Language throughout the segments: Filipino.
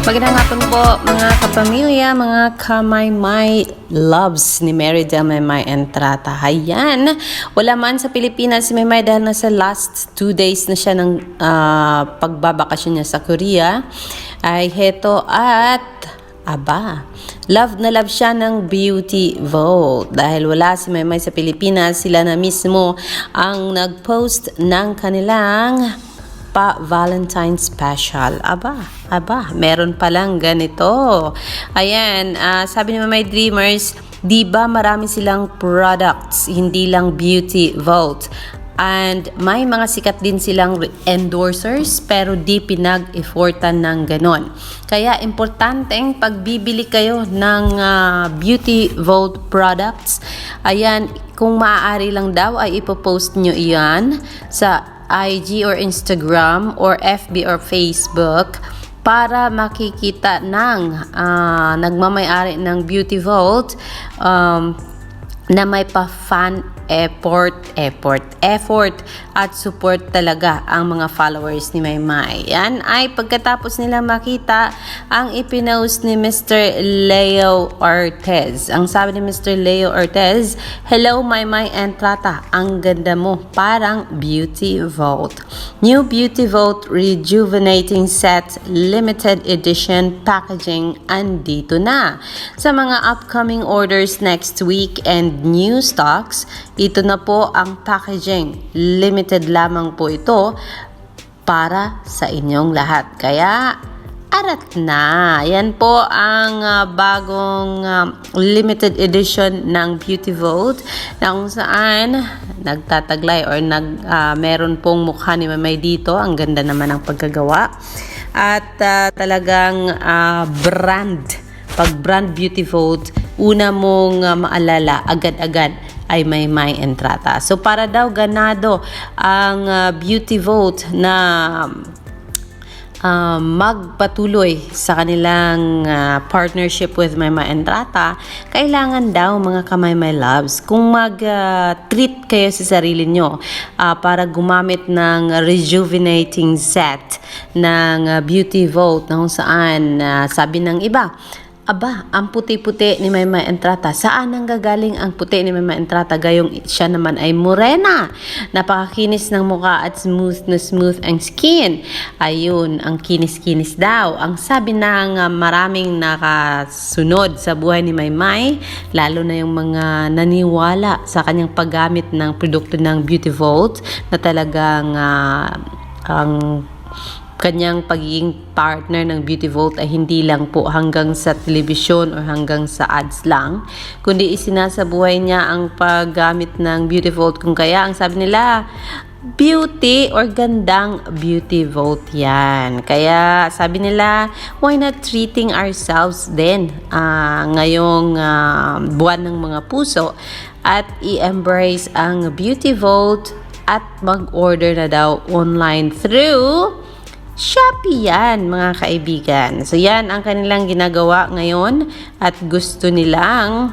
Magandang hapon po mga kapamilya, mga kamay-may loves ni Mary Del Maymay Entrata. Ayan, wala man sa Pilipinas si Maymay dahil nasa last two days na siya ng ah, pagbabakasyon niya sa Korea. Ay heto at Aba, love na love siya ng Beauty Vote. Dahil wala si Maymay sa Pilipinas, sila na mismo ang nag-post ng kanilang pa Valentine Special. Aba, aba, meron palang ganito. Ayan, ah, sabi ni Mamay Dreamers, di ba marami silang products, hindi lang Beauty Vault. And may mga sikat din silang endorsers pero di pinag-effortan ng ganon. Kaya importanteng pagbibili kayo ng ah, Beauty Vault products, ayan, kung maaari lang daw ay ipopost nyo iyan sa IG or Instagram or FB or Facebook para makikita ng ah, nagmamayari ng Beauty Vault um, na may pa-fan effort, effort, effort at support talaga ang mga followers ni Maymay. Yan ay pagkatapos nila makita ang ipinost ni Mr. Leo Ortez. Ang sabi ni Mr. Leo Ortez, Hello Maymay and Trata, ang ganda mo, parang Beauty Vault. New Beauty Vault Rejuvenating Set Limited Edition Packaging andito na. Sa mga upcoming orders next week and new stocks, ito na po ang packaging. Limited lamang po ito para sa inyong lahat. Kaya, arat na. Yan po ang ah, bagong ah, limited edition ng Beauty Vote na kung saan nagtataglay or nag, ah, meron pong mukha ni Mamay dito. Ang ganda naman ang pagkagawa. At ah, talagang ah, brand pag brand beauty vote, una mong uh, maalala agad-agad ay may may entrata. So para daw ganado ang uh, beauty vote na um, magpatuloy sa kanilang uh, partnership with Mama Entrata, kailangan daw mga kamay my loves, kung mag-treat kayo sa sarili nyo uh, para gumamit ng rejuvenating set ng uh, beauty vote na kung saan uh, sabi ng iba, Aba, ang puti-puti ni Mama Entrata. Saan ang gagaling ang puti ni Mama Entrata? Gayong siya naman ay morena. Napakakinis ng mukha at smooth na smooth ang skin. Ayun, ang kinis-kinis daw. Ang sabi ng maraming nakasunod sa buhay ni Maymay, lalo na yung mga naniwala sa kanyang paggamit ng produkto ng Beauty Vault na talagang uh, ang kanyang pagiging partner ng Beauty Vault ay hindi lang po hanggang sa telebisyon o hanggang sa ads lang, kundi isinasabuhay niya ang paggamit ng Beauty Vault kung kaya ang sabi nila, beauty or gandang beauty vault yan. Kaya sabi nila, why not treating ourselves din ah, ngayong ah, buwan ng mga puso at i-embrace ang beauty vault at mag-order na daw online through Shopee yan, mga kaibigan. So, yan ang kanilang ginagawa ngayon at gusto nilang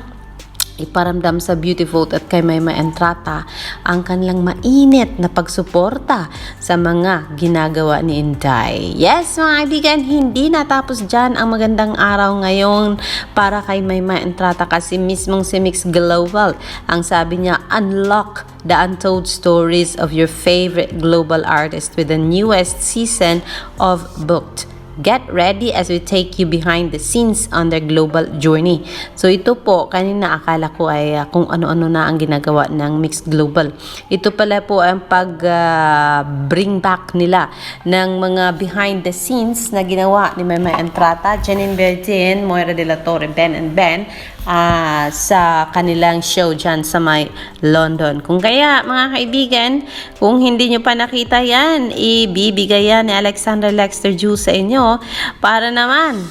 iparamdam sa Beautiful at kay Mayma Entrata ang kanilang mainit na pagsuporta sa mga ginagawa ni Inday. Yes, mga kaibigan, hindi natapos dyan ang magandang araw ngayon para kay Mayma Entrata kasi mismong si Mix Global ang sabi niya, unlock the untold stories of your favorite global artist with the newest season of Booked. Get ready as we take you behind the scenes on their global journey. So ito po, kanina akala ko ay ah, kung ano-ano na ang ginagawa ng Mixed Global. Ito pala po ang pag ah, bring back nila ng mga behind the scenes na ginawa ni Mama Entrata, Janine Bertin, Moira De La Torre, Ben and Ben ah, sa kanilang show dyan sa may London. Kung kaya mga kaibigan, kung hindi nyo pa nakita yan, ibibigay yan ni Alexander Lexter Ju sa inyo para naman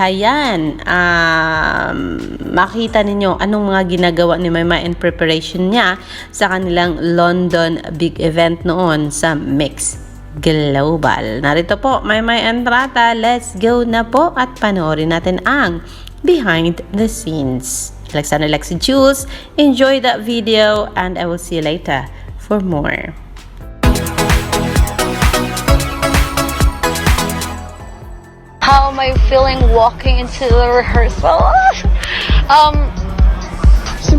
Ayan, um, makita ninyo anong mga ginagawa ni Mama in preparation niya sa kanilang London big event noon sa Mix Global. Narito po, Mama Entrata, let's go na po at panoorin natin ang behind the scenes. Alexander Lexi Jules, enjoy that video and I will see you later for more. How my feeling walking into the rehearsal? um,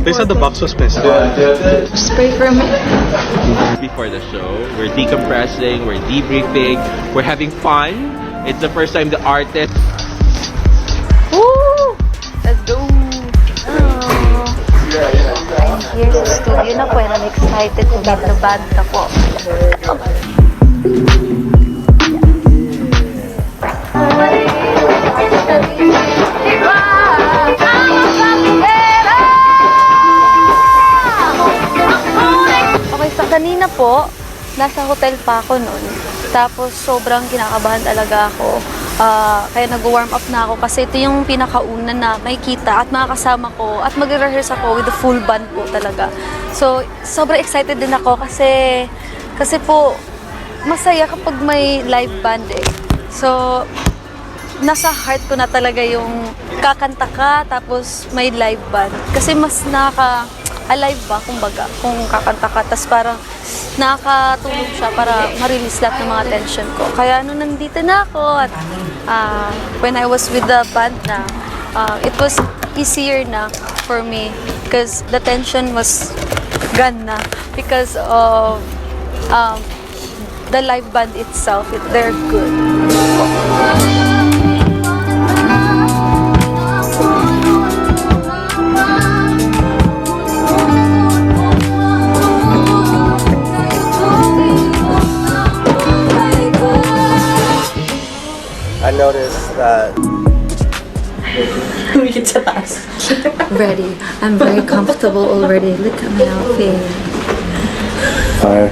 They said the box was missing. just pray for me. before the show. We're decompressing, we're debriefing, we're having fun. It's the first time the artist Woo! Let's go! I'm here sa studio na po and I'm excited to meet the band na po. Po, nasa hotel pa ako noon. Tapos sobrang kinakabahan talaga ako. Ah, kaya nag-warm up na ako kasi ito yung pinakauna na makikita at makakasama ko at magre-rehearse ako with the full band po talaga. So, sobrang excited din ako kasi kasi po masaya kapag may live band eh. So, nasa heart ko na talaga yung kakanta ka tapos may live band. Kasi mas nakaka alive ba kumbaga kung kakanta ka tapos parang nakakatulong siya para ma-release lahat ng mga tension ko. Kaya nung nandito na ako at ah, when I was with the band na ah, it was easier na for me because the tension was gone na because of um, the live band itself. It, they're good. I noticed that Ready. I'm very comfortable already. Look at my outfit. fire.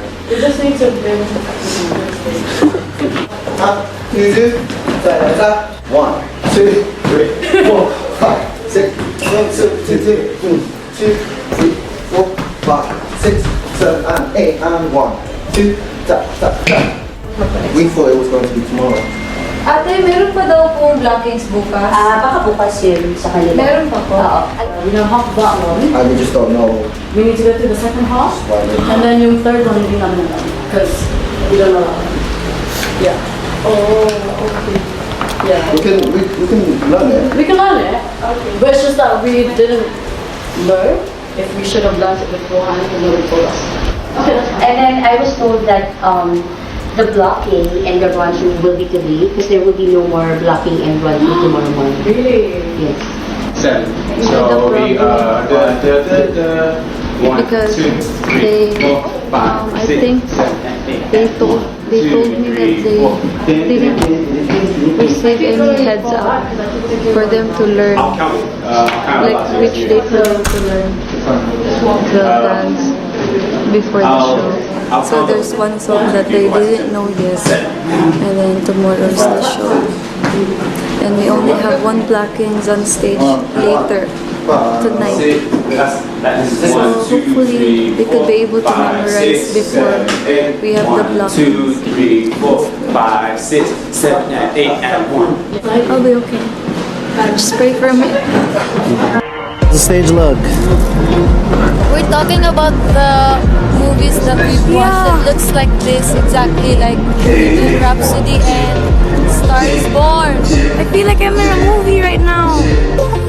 Easy. One, two, three, four, five, six, one, two, two, two, two, two, three, four, five, six, seven, and eight, and one, two, tap, tap, tap. We thought it was going to be tomorrow. Ate, meron pa daw pong blockings bukas. Ah, baka bukas yun sa kanila. Meron pa po. Oo. We know half of that one. And we just don't know We need to go through the second half. why they And then yung third one, hindi namin alam. Because we don't know that one. Yeah. Oh, okay. Yeah. We can, we, we can learn it. We can learn it. Okay. But it's just that we didn't know if we should have learned it beforehand and nobody told us. Okay, that's fine. And then I was told that um, the blocking and the run through will be today because there will be no more blocking and run through tomorrow morning. Really? Yes. Seven. So we are da, da, da, da. One, Because two, three, they, four, five, um, I six, think seven, eight, they told they two, told me that three, they didn't receive any heads up for them to learn I'll count. Uh, I'll count. like which it. date for them to learn the dance before the I'll- I'll show. So there's one song that they didn't know yet, and then tomorrow's the show. And we only have one blockings on stage later tonight. Six, that's, that's So one, two, hopefully three, they could be able to five, memorize six, before seven, eight. we have the One, blockings. two, three, four, five, six, seven, and eight, and one. I'll be okay. Just pray for me. The stage look. We're talking about the movies that we've watched that looks like this, exactly like Bohemian Rhapsody and Star is Born. I feel like I'm in a movie right now.